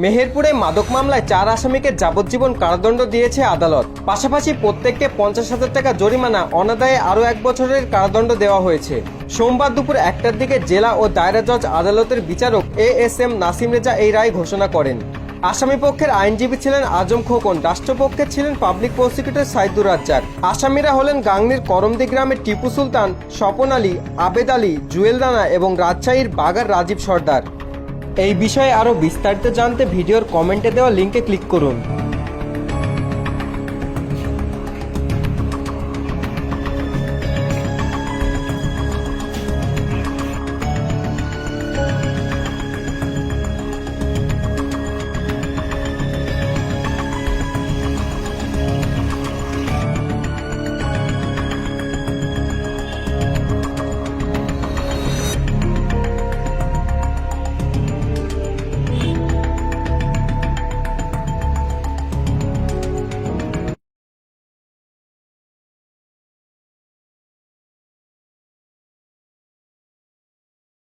মেহেরপুরে মাদক মামলায় চার আসামিকে যাবজ্জীবন কারাদণ্ড দিয়েছে আদালত। পাশাপাশি প্রত্যেককে পঞ্চাশ হাজার টাকা জরিমানা, অনাদায়ে আরও এক বছরের কারাদণ্ড দেওয়া হয়েছে। সোমবার দুপুর একটার দিকে জেলা ও দায়রা জজ আদালতের বিচারক A S M Nasim Reza এই রায় ঘোষণা করেন। আসামি পক্ষের আইনজীবী ছিলেন আজম খোকন রাষ্ট্রপক্ষের ছিলেন পাবলিক প্রসিকিউটর সাইদুর রাজ্জাক। আসামিরা হলেন গাংনির করমদি গ্রামের টিপু সুলতান, স্বপন আলী, আবেদ আলী, জুয়েল রানা এবং রাজশাহীর বাগার রাজীব সর্দার। এই বিষয়ে আরও বিস্তারিত জানতে ভিডিওর কমেন্টে দেওয়া লিঙ্কে ক্লিক করুন।